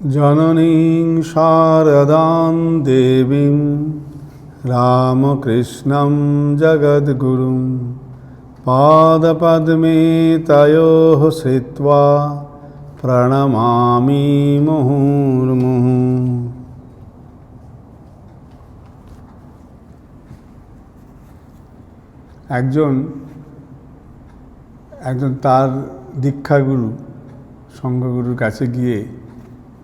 জননীং শারদাং দেবীং রামকৃষ্ণং জগদ্গুরুং পাদপদ্মে তয়োः শ্রিত্বা প্রণমামি মুহুর্মুহু। একজন একজন তার দীক্ষাগুরু সঙ্গগুরুর কাছে গিয়ে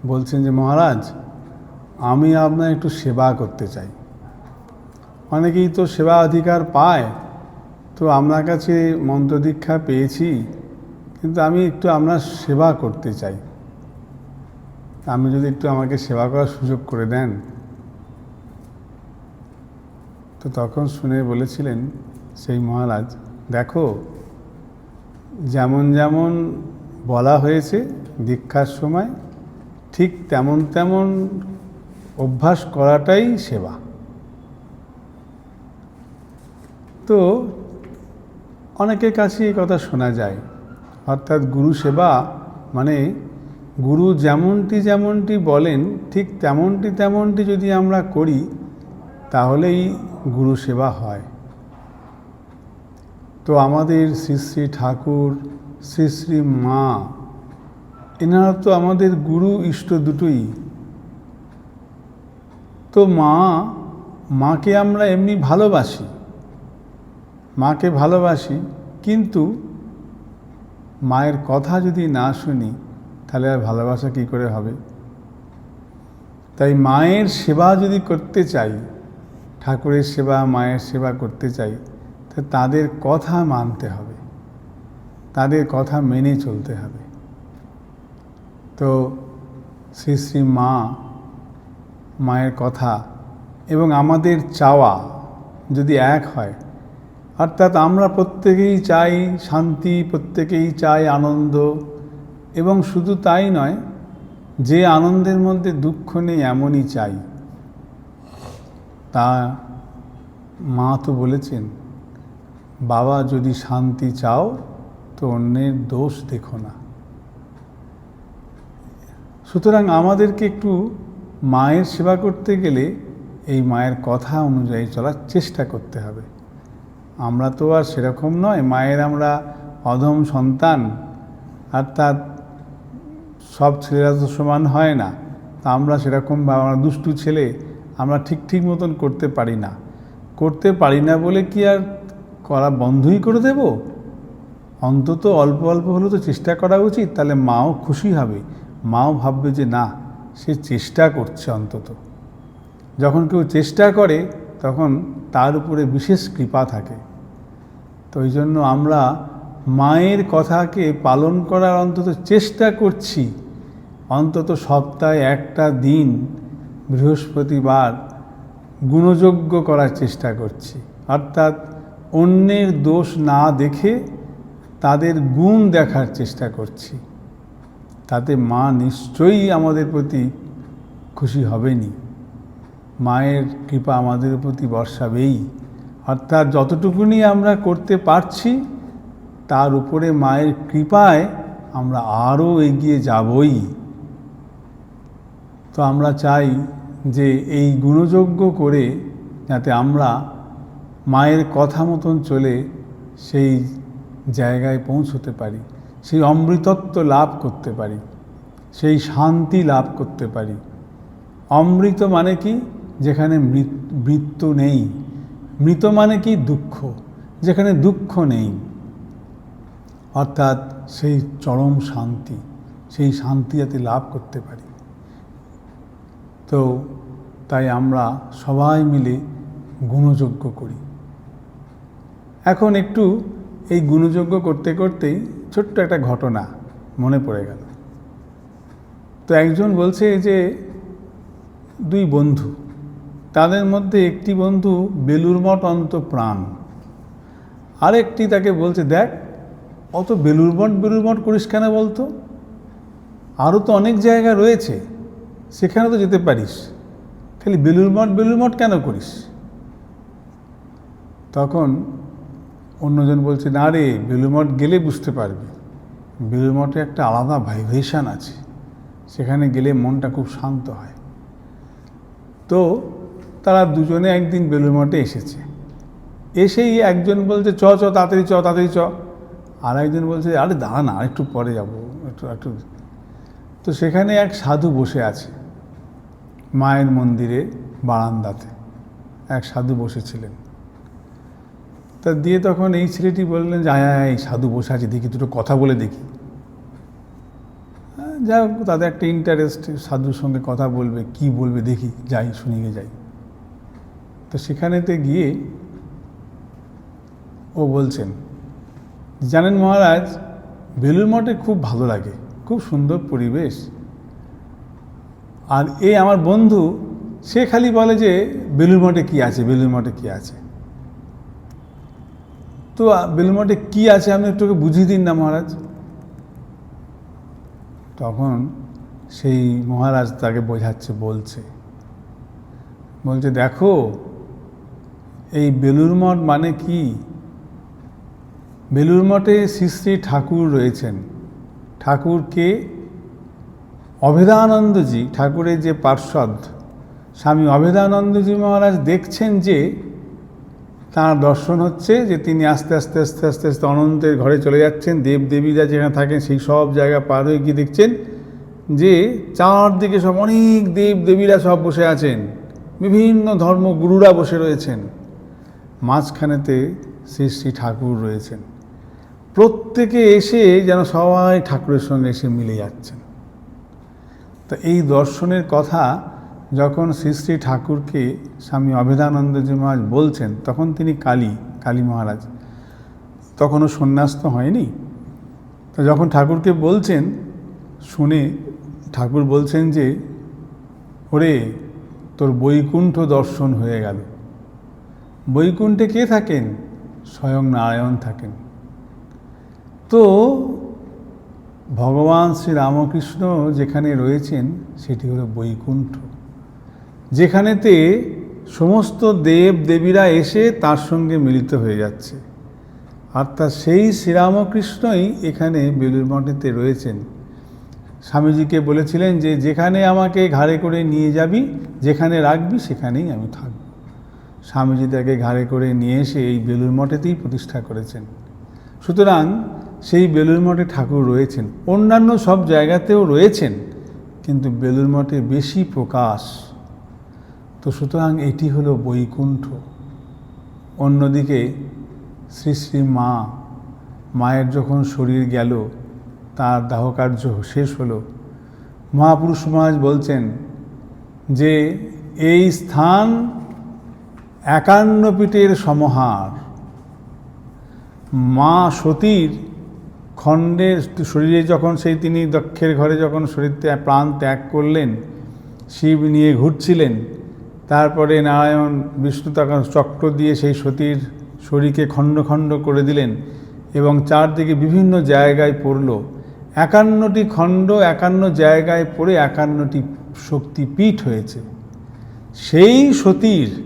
বলছেন যে, মহারাজ, আমি আপনার একটু সেবা করতে চাই। অনেকেই তো সেবা অধিকার পায়, তো আপনার কাছে মন্ত্র দীক্ষা পেয়েছি, কিন্তু আমি একটু আপনার সেবা করতে চাই। আপনি যদি একটু আমাকে সেবা করার সুযোগ করে দেন। তো তখন শুনে বলেছিলেন, সেই মহারাজ, দেখো, যেমন যেমন বলা হয়েছে দীক্ষার সময় ঠিক তেমন তেমন অভ্যাস করাটাই সেবা। তো অনেকের কাছে এই কথা শোনা যায়, অর্থাৎ গুরু সেবা মানে গুরু যেমনটি যেমনটি বলেন, ঠিক তেমনটি তেমনটি যদি আমরা করি, তাহলেই গুরু সেবা হয়। তো আমাদের শ্রী শ্রী ঠাকুর, শ্রী শ্রী মা এনারা তো আমাদের গুরু, ইষ্ট দুটোই। তো মা, মাকে আমরা এমনি ভালোবাসি। মাকে ভালোবাসি, কিন্তু মায়ের কথা যদি না শুনি, তাহলে আর ভালোবাসা কী করে হবে? তাই মায়ের সেবা যদি করতে চাই, ঠাকুরের সেবা, মায়ের সেবা করতে চাই, তা তাদের কথা মানতে হবে। তাদের কথা মেনে চলতে হবে। তো শ্রী শ্রী মা, মায়ের কথা এবং আমাদের চাওয়া যদি এক হয়, অর্থাৎ আমরা প্রত্যেকেই চাই শান্তি, প্রত্যেকেই চাই আনন্দ এবং শুধু তাই নয়, যে আনন্দের মধ্যে দুঃখ নেই এমনই চাই। তা মা তো বলেছেন, বাবা যদি শান্তি চাও তো অন্যের দোষ দেখো না। সুতরাং আমাদেরকে একটু মায়ের সেবা করতে গেলে এই মায়ের কথা অনুযায়ী চলার চেষ্টা করতে হবে। আমরা তো আর সেরকম নয়, মায়ের আমরা অধম সন্তান, আর তার সব ছেলেরা তো সমান হয় না। তা আমরা সেরকম বা আমরা দুষ্টু ছেলে, আমরা ঠিক ঠিক মতন করতে পারি না। করতে পারি না বলে কি আর করা বন্ধই করে দেব? অন্তত অল্প অল্প হলেও তো চেষ্টা করা উচিত, তাহলে মাও খুশি হবে। মাও ভাববে যে না, সে চেষ্টা করছে অন্তত। যখন কেউ চেষ্টা করে, তখন তার উপরে বিশেষ কৃপা থাকে। তো ওই জন্য আমরা মায়ের কথাকে পালন করার অন্তত চেষ্টা করছি। অন্তত সপ্তাহে একটা দিন, বৃহস্পতিবার, গুণযোগ্য করার চেষ্টা করছি। অর্থাৎ অন্যের দোষ না দেখে তাদের গুণ দেখার চেষ্টা করছি। তাতে মা নিশ্চয়ই আমাদের প্রতি খুশি হবেনি মায়ের কৃপা আমাদের প্রতি বর্ষাবেই। অর্থাৎ যতটুকুনি আমরা করতে পারছি, তার উপরে মায়ের কৃপায় আমরা আরও এগিয়ে যাবই। তো আমরা চাই যে এই গুণযোগ্য করে যাতে আমরা মায়ের কথা মতন চলে সেই জায়গায় পৌঁছতে পারি। সেই অমৃতত্ব লাভ করতে পারি, সেই শান্তি লাভ করতে পারি। অমৃত মানে কি? যেখানে মৃত্যু নেই। মৃত মানে কি? দুঃখ, যেখানে দুঃখ নেই। অর্থাৎ সেই চরম শান্তি, সেই শান্তি যাতে লাভ করতে পারি। তো তাই আমরা সবাই মিলে গুণযজ্ঞ করি। এখন একটু এই গুণযজ্ঞ করতে করতেই ছোট্ট একটা ঘটনা মনে পড়ে গেল। তো একজন বলছে যে, দুই বন্ধু, তাদের মধ্যে একটি বন্ধু বেলুর মঠ অন্ত প্রাণ আরেকটি তাকে বলছে, দেখ, অত বেলুর মঠ বেলুর মঠ করিস কেন বলতো? আরও তো অনেক জায়গা রয়েছে, সেখানে তো যেতে পারিস। খালি বেলুর মঠ বেলুর মঠ কেন করিস? তখন অন্যজন বলছে, না রে বেলুর মঠ গেলে বুঝতে পারবি। বেলুর মঠে একটা আলাদা ভাইব্রেশন আছে। সেখানে গেলে মনটা খুব শান্ত হয়। তো তারা দুজনে একদিন বেলুর মঠে এসেছে। এসেই একজন বলছে, চ চ, তাড়াতাড়ি চ তাড়াতাড়ি চ। আর একজন বলছে, আরে দাঁড়া না, একটু পরে যাব, একটু একটু। তো সেখানে এক সাধু বসে আছে মায়ের মন্দিরে বারান্দাতে। এক সাধু বসেছিলেন। তা দিয়ে তখন এই ছেলেটি বললেন যে, আয় এই সাধু বসে আছে, দেখি দুটো কথা বলে দেখি। যাই হোক, তাদের একটা ইন্টারেস্ট সাধুর সঙ্গে কথা বলবে, কি বলবে, দেখি, যাই শুনিয়ে যাই। তো সেখানেতে গিয়ে ও বলছেন, জানেন মহারাজ বেলুর মঠে খুব ভালো লাগে, খুব সুন্দর পরিবেশ। আর এই আমার বন্ধু, সে খালি বলে যে বেলুর মঠে কী আছে বেলুর মঠে কী আছে? তো আ, বেলুর মঠে কী আছে আপনি একটুকে বুঝিয়ে দিন না মহারাজ? তখন সেই মহারাজ তাকে বোঝাচ্ছে বলছে বলছে দেখো এই বেলুর মঠ মানে কি? বেলুর মঠে শ্রী শ্রী ঠাকুর রয়েছেন। ঠাকুরকে অভেদানন্দজি ঠাকুরের যে পার্ষদ স্বামী অভেদানন্দজি মহারাজ দেখছেন যে তাঁর দর্শন হচ্ছে যে তিনি আস্তে আস্তে আস্তে আস্তে আস্তে অনন্তের ঘরে চলে যাচ্ছেন। দেব দেবীরা যেখানে থাকেন সেই সব জায়গা পার হয়ে গিয়ে দেখছেন যে চারদিকে সব অনেক দেব দেবীরা সব বসে আছেন। বিভিন্ন ধর্মগুরুরা বসে রয়েছেন। মাঝখানেতে শ্রী শ্রী ঠাকুর রয়েছেন। প্রত্যেকে এসে যেন সবাই ঠাকুরের সঙ্গে এসে মিলে যাচ্ছেন। তো এই দর্শনের কথা যখন শ্রী শ্রী ঠাকুরকে স্বামী অভেদানন্দজি মহারাজ বলছেন, তখন তিনি কালী কালী মহারাজ। তখনও সন্ন্যাস তো হয়নি। তো যখন ঠাকুরকে বলছেন, শুনে ঠাকুর বলছেন যে, ওরে, তোর বৈকুণ্ঠ দর্শন হয়ে গেল। বৈকুণ্ঠে কে থাকেন? স্বয়ং নারায়ণ থাকেন। তো ভগবান শ্রী রামকৃষ্ণ যেখানে রয়েছেন, সেটি হলো বৈকুণ্ঠ। যেখানেতে সমস্ত দেব দেবীরা এসে তার সঙ্গে মিলিত হয়ে যাচ্ছে। অর্থাৎ সেই শ্রীরামকৃষ্ণই এখানে বেলুর মঠেতে রয়েছেন। স্বামীজিকে বলেছিলেন যে, যেখানে আমাকে ঘাড়ে করে নিয়ে যাবি, যেখানে রাখবি, সেখানেই আমি থাকব। স্বামীজি তাকে ঘাড়ে করে নিয়ে এসে এই বেলুর মঠেতেই প্রতিষ্ঠা করেছেন। সুতরাং সেই বেলুর মঠে ঠাকুর রয়েছেন। অন্যান্য সব জায়গাতেও রয়েছেন, কিন্তু বেলুর মঠে বেশি প্রকাশ তো সুতরাং এটি হলো বৈকুণ্ঠ। অন্যদিকে শ্রী শ্রী মা, মায়ের যখন শরীর গেল, তার দাহকার্য শেষ হলো। মহাপুরুষ মহারাজ বলছেন যে, এই স্থান একান্ন পীঠের সমাহার। মা সতীর খণ্ডের শরীরে যখন সেই তিনি দক্ষের ঘরে যখন শরীর প্রাণ ত্যাগ করলেন, শিব নিয়ে ঘুরছিলেন তারপরে নারায়ণ বিষ্ণু তখন চক্র দিয়ে সেই সতীর শরীরকে খণ্ড খণ্ড করে দিলেন এবং চারদিকে বিভিন্ন জায়গায় পড়ল। একান্নটি খণ্ড, একান্ন জায়গায় পড়ে একান্নটি শক্তি শক্তিপীঠ হয়েছে। সেই সতীর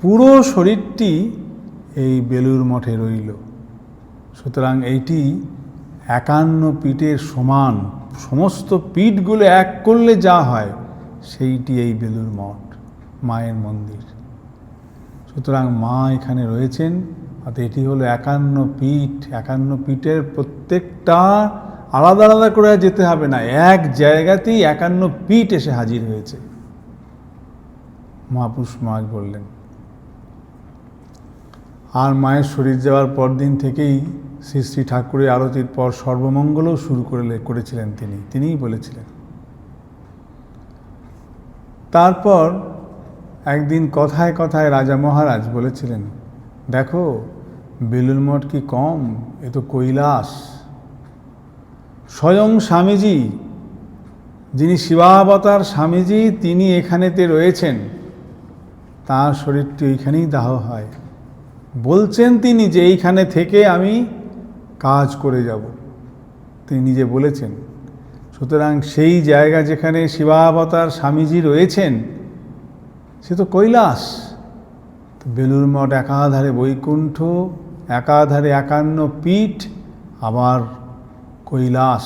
পুরো শরীরটি এই বেলুর মঠে রইল। সুতরাং এইটি একান্ন পীঠের সমান, সমস্ত পীঠগুলো এক করলে যা হয় সেইটি এই বেলুর মঠ, মায়ের মন্দির। সুতরাং মা এখানে রয়েছেন আর এটি হলো একান্ন পীঠ। একান্ন পীঠের প্রত্যেকটা আলাদা আলাদা করে যেতে হবে না। এক জায়গাতেই একান্ন পীঠ এসে হাজির হয়েছে। মহাপুরুষ মহাজ বললেন, আর মায়ের শরীর যাওয়ার পর দিন থেকেই শ্রী শ্রী ঠাকুরের আরতির পর সর্বমঙ্গলও শুরু করলে করেছিলেন তিনি। তিনিই বলেছিলেন তারপর একদিন কথায় কথায় রাজা মহারাজ বলেছিলেন, দেখো, বেলুর মঠ কি কম? এ তো কৈলাস। স্বয়ং স্বামীজি, যিনি শিবাবতার স্বামীজি, তিনি এখানেতে রয়েছেন। তার শরীরটি ওইখানেই দাহ হয়। বলছেন তিনি যে এইখানে থেকে আমি কাজ করে যাব। তিনি নিজে বলেছেন সুতরাং সেই জায়গা যেখানে শিবাবতার স্বামীজি রয়েছেন, সে তো কৈলাস। বেলুর মঠ একাধারে বৈকুণ্ঠ, একাধারে একান্ন পীঠ, আবার কৈলাস,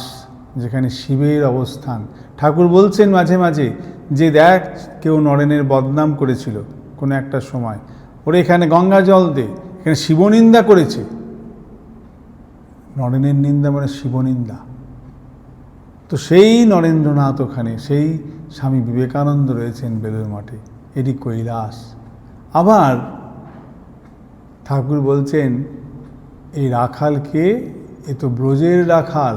যেখানে শিবের অবস্থান। ঠাকুর বলছেন মাঝে মাঝে যে দেখ, কেউ নরেনের বদনাম করেছিল কোনো একটা সময়। ওরে এখানে গঙ্গা জল দে, এখানে শিবনিন্দা করেছে। নরেনের নিন্দা মানে শিবনিন্দা। তো সেই নরেন্দ্রনাথ ওখানে, সেই স্বামী বিবেকানন্দ রয়েছেন বেলুর মঠে, এটি কৈলাস। আবার ঠাকুর বলছেন, এই রাখালকে, এ তো ব্রজের রাখাল।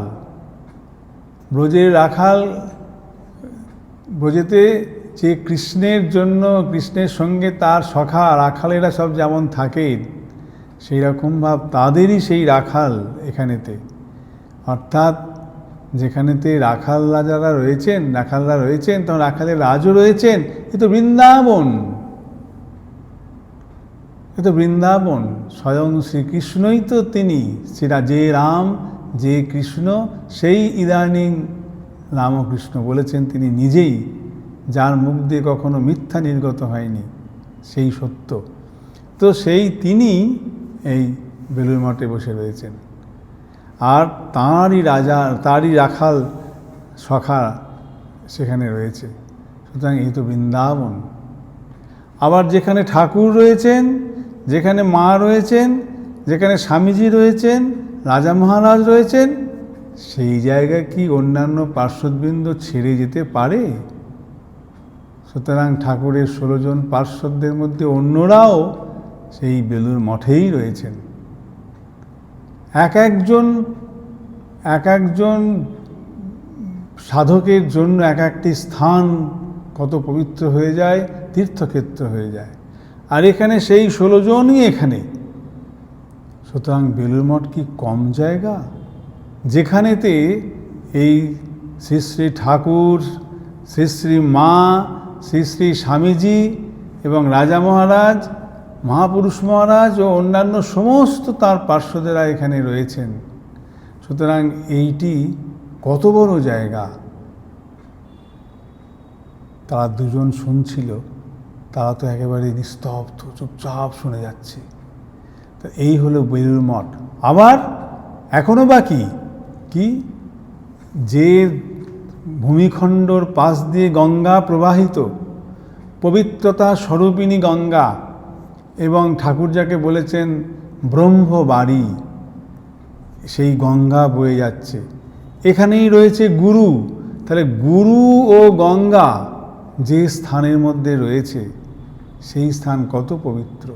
ব্রজের রাখাল, ব্রজেতে যে কৃষ্ণের জন্য, কৃষ্ণের সঙ্গে তার সখা, রাখালেরা সব যেমন থাকে সেই রকম ভাব তাদেরই সেই রাখাল এখানেতে। অর্থাৎ যেখানেতে রাখাল রাজারা রয়েছেন, রাখালরা রয়েছেন, তখন রাখালের রাজও রয়েছেন। এ তো বৃন্দাবন। এ তো বৃন্দাবন। স্বয়ং শ্রীকৃষ্ণই তো তিনি। সেটা যে রাম, যে কৃষ্ণ, সেই ইদানিং রামকৃষ্ণ বলেছেন তিনি নিজেই, যার মুখ দিয়ে কখনো মিথ্যা নির্গত হয়নি। সেই সত্য। তো সেই তিনি এই বেলুর মঠে বসে রয়েছেন। আর তাঁরই রাজা, তাঁরই রাখাল সখা সেখানে রয়েছে। সুতরাং এই তো বৃন্দাবন। আবার যেখানে ঠাকুর রয়েছেন, যেখানে মা রয়েছেন, যেখানে স্বামীজি রয়েছেন, রাজা মহারাজ রয়েছেন, সেই জায়গায় কি অন্যান্য পার্শ্বদবৃন্দ ছেড়ে যেতে পারে? সুতরাং ঠাকুরের ষোলোজন পার্শ্বদের মধ্যে অন্যরাও সেই বেলুর মঠেই রয়েছেন। এক একজন এক একজন সাধকের জন্য এক একটি স্থান কত পবিত্র হয়ে যায়, তীর্থক্ষেত্র হয়ে যায়। আর এখানে সেই ষোলো জনই এখানে। সুতরাং বেলুর মঠ কি কম জায়গা? যেখানেতে এই শ্রী শ্রী ঠাকুর, শ্রী শ্রী মা, শ্রী শ্রী স্বামীজি এবং রাজা মহারাজ মহাপুরুষ মহারাজ ও অন্যান্য সমস্ত তার পার্শ্বদেরা এখানে রয়েছেন। সুতরাং এইটি কত বড় জায়গা? তারা দুজন শুনছিল, তারা তো একেবারে নিস্তব্ধ, চুপচাপ শুনে যাচ্ছে। তো এই হলো বেলুর মঠ। আবার এখনও বাকি? কি? যে ভূমিখণ্ডর পাশ দিয়ে গঙ্গা প্রবাহিত, পবিত্রতা স্বরূপিণী গঙ্গা। এবং ঠাকুর যাকে বলেছেন ব্রহ্মবাড়ি, সেই গঙ্গা বয়ে যাচ্ছে। এখানেই রয়েছে গুরু। তাহলে গুরু ও গঙ্গা যে স্থানের মধ্যে রয়েছে, সেই স্থান কত পবিত্র?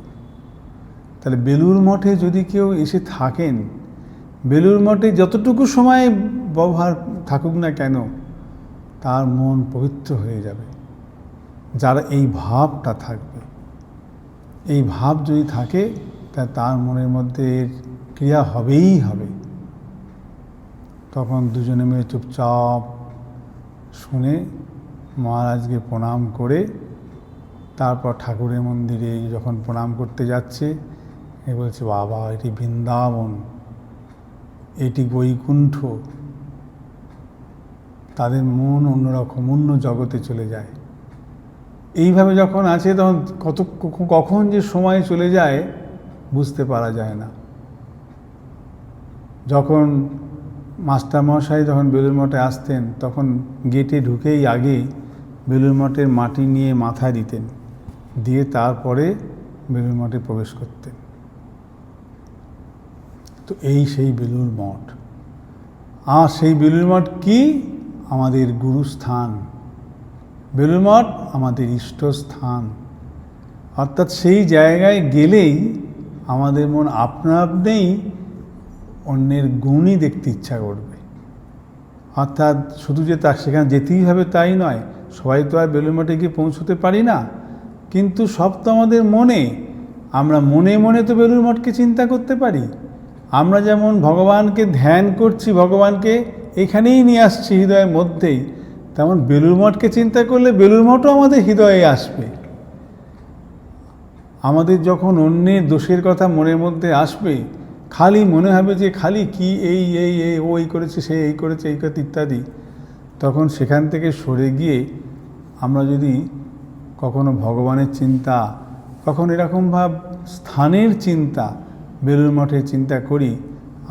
তাহলে বেলুর মঠে যদি কেউ এসে থাকেন বেলুর মঠে যতটুকু সময় ব্যবহার থাকুক না কেন, তার মন পবিত্র হয়ে যাবে। যারা এই ভাবটা থাকবে। এই ভাব যদি থাকে, তা তার মনের মধ্যে ক্রিয়া হবেই হবে। তখন দুজনে মিলে চুপচাপ শুনে মহারাজকে প্রণাম করে, তারপর ঠাকুরের মন্দিরে যখন প্রণাম করতে যাচ্ছে, এ বলছে, বাবা, এটি বৃন্দাবন, এটি বৈকুণ্ঠ। তাদের মন অন্যরকম, অন্য জগতে চলে যায়। এইভাবে যখন আছে, তখন কত, কখন যে সময় চলে যায়, বুঝতে পারা যায় না। যখন মাস্টার মাস্টারমশাই যখন বেলুর মঠে আসতেন, তখন গেটে ঢুকেই আগে বেলুর মঠের মাটি নিয়ে মাথা দিতেন, দিয়ে তারপরে বেলুর মঠে প্রবেশ করতেন। তো এই সেই বেলুর মঠ। আর সেই বেলুর মঠ কি? আমাদের গুরুস্থান। বেলুর মঠ আমাদের ইষ্টস্থান। অর্থাৎ সেই জায়গায় গেলেই আমাদের মন আপনা আপনিই অন্যের গুণই দেখতে ইচ্ছা করবে। অর্থাৎ শুধু যে তার সেখানে যেতেই হবে তাই নয়, সবাই তো আর বেলুর মঠে গিয়ে পৌঁছতে পারি না। কিন্তু সব তো আমাদের মনে, আমরা মনে মনে তো বেলুর মঠকে চিন্তা করতে পারি। আমরা যেমন ভগবানকে ধ্যান করছি, ভগবানকে এখানেই নিয়ে আসছি হৃদয়ের মধ্যেই তেমন বেলুর মঠকে চিন্তা করলে বেলুর মঠও আমাদের হৃদয়ে আসবে। আমাদের যখন অন্যের দোষের কথা মনের মধ্যে আসবে, খালি মনে হবে যে খালি কি এই এই এই, ও এই করেছে, সে এই করেছে এই করেছে ইত্যাদি, তখন সেখান থেকে সরে গিয়ে আমরা যদি কখনো ভগবানের চিন্তা, কখন এরকম ভাব স্থানের চিন্তা বেলুর মঠের চিন্তা করি,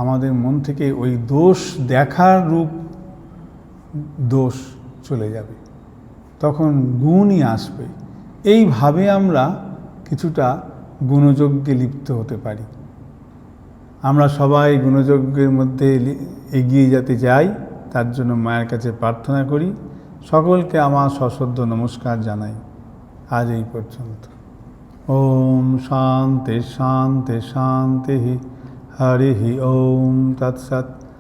আমাদের মন থেকে ওই দোষ দেখার রূপ, দোষ চলে যাবে। তখন গুণই আসবে। এইভাবে আমরা কিছুটা গুণযজ্ঞে লিপ্ত হতে পারি। আমরা সবাই গুণযজ্ঞের মধ্যে এগিয়ে যেতে চাই, তার জন্য মায়ের কাছে প্রার্থনা করি। সকলকে আমার সশ্রদ্ধ নমস্কার জানাই। আজ এই পর্যন্ত। ওম শান্তি শান্তি শান্তি হরি ওম তৎসৎ।